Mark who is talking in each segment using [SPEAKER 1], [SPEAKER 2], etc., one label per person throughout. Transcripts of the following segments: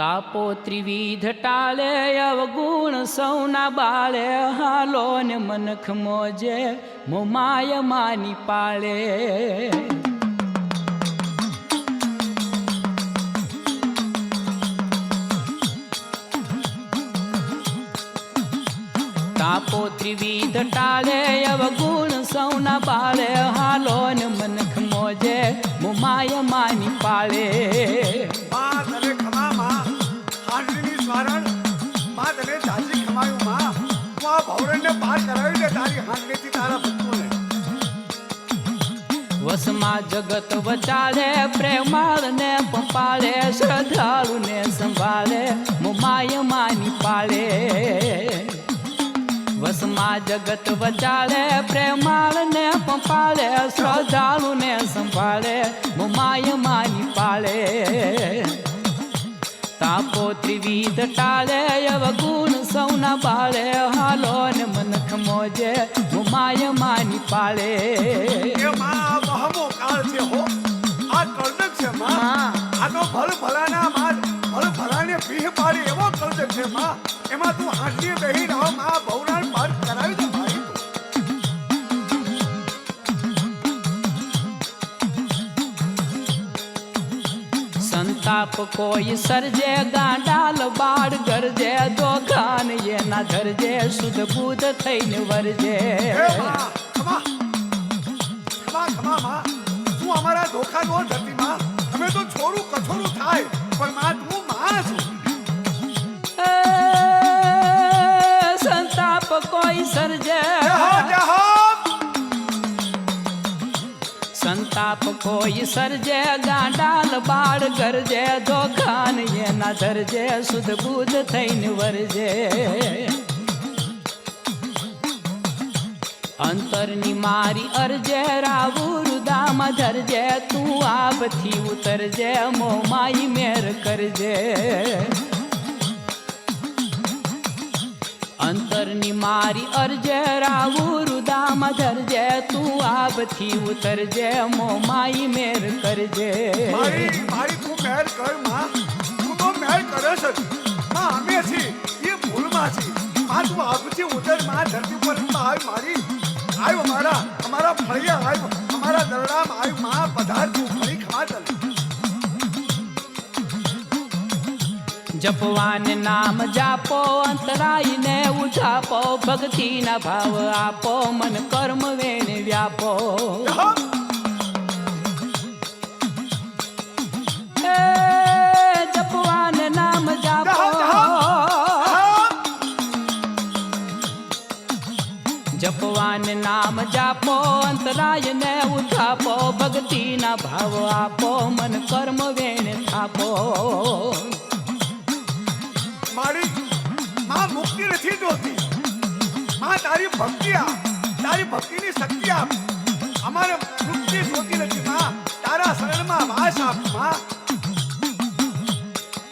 [SPEAKER 1] તાપો ત્રિવિધ ટાળે, અવગુણ સૌના બાળે હાલો ને મનખ મોજે, મોમાય માની પાળે. તાપો ત્રિવિધ ટાળે, અવગુણ સૌના બાળે હાલો ને મનખ મોજે, મોમાય માની પાળે.
[SPEAKER 2] ભવરણને પાર કરાવી દે, તારી હાંડલીથી તારા ભક્તોને.
[SPEAKER 1] વસમાં જગત વચાળે પ્રેમાળ ને પંપાળે શ્રદ્ધાળુ ને સંભાળે મુમાય માની પાળે વસમાં જગત વચાળે પ્રેમાળ ને પંપાળે શ્રદ્ધાળુ ને સંભાળે મુમાય માની પાળે તાપો ત્રિવિધ ટાળે અવગુણ સૌના બાળે હાલો મોજે મુમાય માની પાળે.
[SPEAKER 2] એ માં આ વહમો કાળ છે હો. આ છે માં. તો ભલ ભલાના માં ભલ ભલાને પીહ પાડી એવો છે માં. એમાં તું હાંડલીએ બેહી રહો માં ભવરાણ
[SPEAKER 1] કોઈ સર્જે ગાંડાલ બાળ ગરજે દોખાન એના ધરજે શુદ્ધ બુદ્ધ થઈને વરજે.
[SPEAKER 2] તું અમારા ધોખા નો ધરતી માં. અમે તો છોરું કઠોરું થાય પણ માં તું માં છું.
[SPEAKER 1] સંતાપ કોઈ સર્જે સંતાપ કોઈ સર્જે ગાંડાલ બાળ ગરજે દોખાન એના ધરજે શુદ્ધ બુદ્ધ થઈને વરજે અંતરની મારી અરજે રાવુરુદામાં ધરજે તું આપથી ઉતરજે મોમાઈ મેર કરજે અંતરની મારી અરજે રાવુરુદામાં ધરજે, તું આપથી ઉતરજે મોમાઈ મેર કરજે.
[SPEAKER 2] મારી મારી તું મેર કર, માં. તું તો મેર કરે છે. માં, અમે છીએ. એ ભૂલમાં છે. માં, તું આપથી ઉતર, માં. ધરતી પર આવ મારી. આવ અમારા અમારા ફળિયા આવ અમારા દરડામાં આવમાં, પધાર તું. ફળી ખા ચાલ
[SPEAKER 1] જપવાન નામ જાપો, અંતરાયને ઉજાપો, ભક્તિના ભાવ આપો, મન કર્મ વેણ વ્યાપો. જપવાન નામ જાપો. જપવાન નામ જાપો, અંતરાયને ઉઠાપો ભક્તિના ભાવ આપો, મન કર્મ વેણ થાપો.
[SPEAKER 2] મારી માં મુક્તિ નથી જોતી. માં તારી ભક્તિ આ તારી ભક્તિની શક્તિ આપ. અમારે મુક્તિ જોતી નથી, માં. તારા શરણમાં વાસ આપ, માં.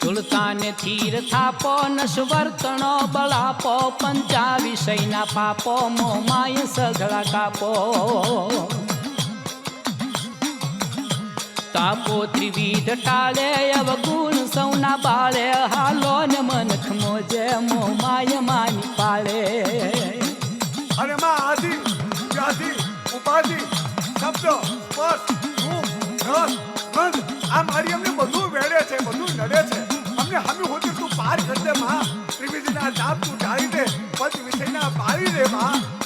[SPEAKER 1] તુલતાને થીર થાપો નશવર્તણો બળાપો પંચા વિષયના પાપો, મોમાય સઘળા કાપો. તાપો ત્રિવિધ ટાળે, અવગુણ સૌના બાળે હાલો ને મનખ મોજે મોમાય માની પાળે.
[SPEAKER 2] અરે માં આદિ, વ્યાધિ, ઉપાધિ, શબ્દ, સ્પર્શ, રૂપ, રસ, ગંધ, આ મારી અમને બધું વેડે છે, બધું નડે છે. અમને હમી હોતી તું પાર કરી દે, માં. ત્રિવિધિના જાપ તું ઢાળી દે, પદ વિષયના પાળી દે, માં.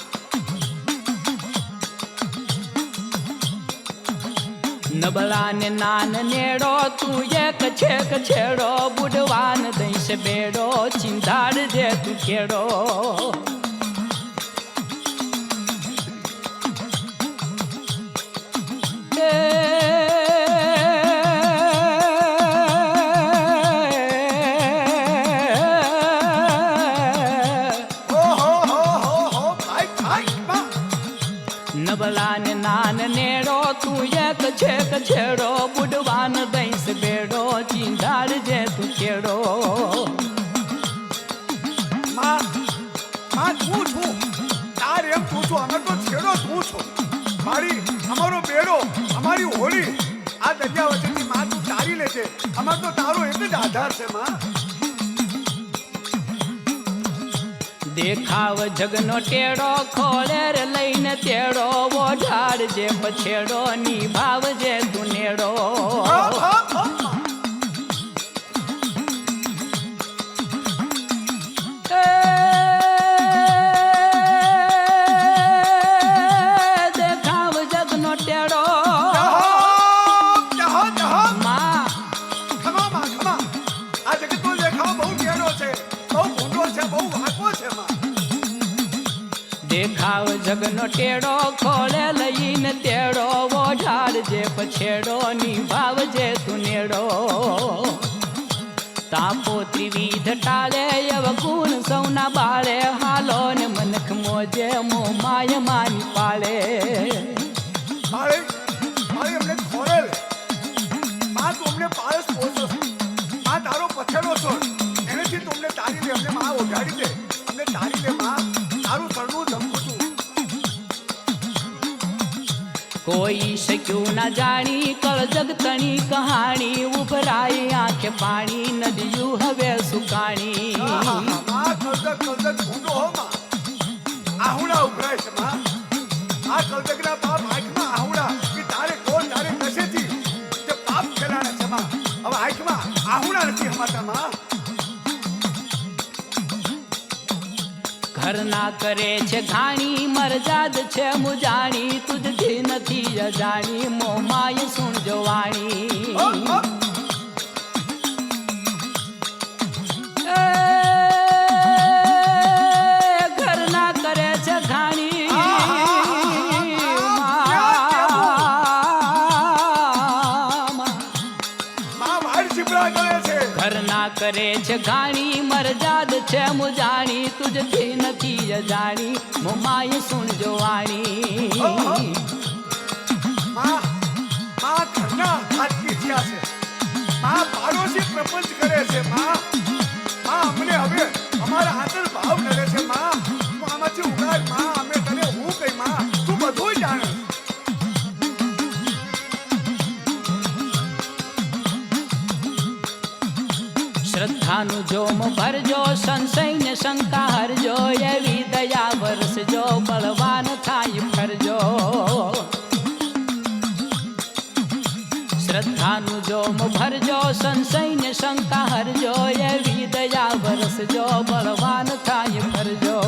[SPEAKER 1] નબળાને નાન નેડો તું એક છેક છેડો બુડવાન દઈશ બેડો ચિંતાડ જે તું કેડો
[SPEAKER 2] મેળો. આધાર છે
[SPEAKER 1] દેખાવ જગનો ટેડો ખોળેર લઈને તેડો ઓઢાડ જે પછેડો ની
[SPEAKER 2] ભાવ જે તું
[SPEAKER 1] નેડો જગનો ટેડો ખોળે લઈને તેડો ઓઢાડ જે પછેડો નિભાવ જે તુનેડો તાપો ત્રિવિધ ટાળે અવગુણ સૌના બાળે હાલો ને મનખ મોજે, મો માય માની પાળે. ના જાણી કળ જગતણી કહાણી ઉભરાઈ આંખે પાણી નદીયું હવે સુકાણી
[SPEAKER 2] આહુડા ઉભરાય છે આ કલજકના પાપ આંખમાં આહુડા કે તારે કોણ તારે નશેથી પાપ ફેલાણા છે હવે નથી હમાતા
[SPEAKER 1] ઘરના કરે છે ઘાણી મરજાદ છે મુજાણી તુજથી નથી અજાણી મોમાય સુણ
[SPEAKER 2] હપ,
[SPEAKER 1] જોવાણી
[SPEAKER 2] હપ.
[SPEAKER 1] ઘરના કરે છે ઘાણી ઘરના કરે છે ઘાણી મરજાદ છે મુજાણી તુજથી નથી અજાણી મોમાય સુણ જોવાણી
[SPEAKER 2] માં ઘરના ખાટકી થયા છે. માં પાડોશી પ્રપંચ કરે છે માં. માં અમને હવે અમારા આંતર ભાવ નડે છે માં. તું આમાંથી ઉગાડમાં. અમે તને હું કઈ માં? તું બધું જાણે.
[SPEAKER 1] શ્રદ્ધાનું જોમ ભરજો શ્રદ્ધાનું જોમ ભરજો, સંશયને શંકા હરજો એવી દયા વરસજો બળવાન થાય ફરજો.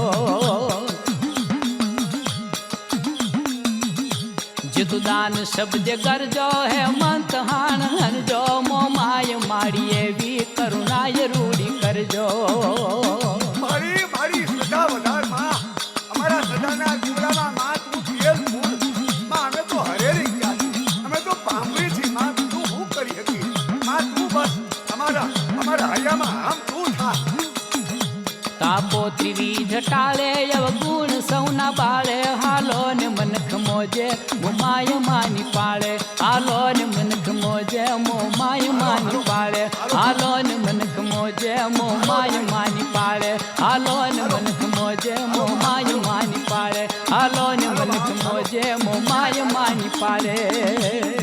[SPEAKER 1] જીતુદાન શબ્દ કરજો
[SPEAKER 2] હે મંત હરજો
[SPEAKER 1] તાપો ત્રિવિધ ટાળે, અવગુણ સૌના બાળે હાલો ને મનખ મોજે, મોમાય માની પાળે. હાલો ને મનખ મોજે, મોમાય માની પાળે. હાલો ને મનખ મોજે, મોમાય માની પાળે. હાલો ને મનખ મોજે, મોમાય માની પાળે. હાલો ને મનખ મોજે, મોમાય માની પાળે.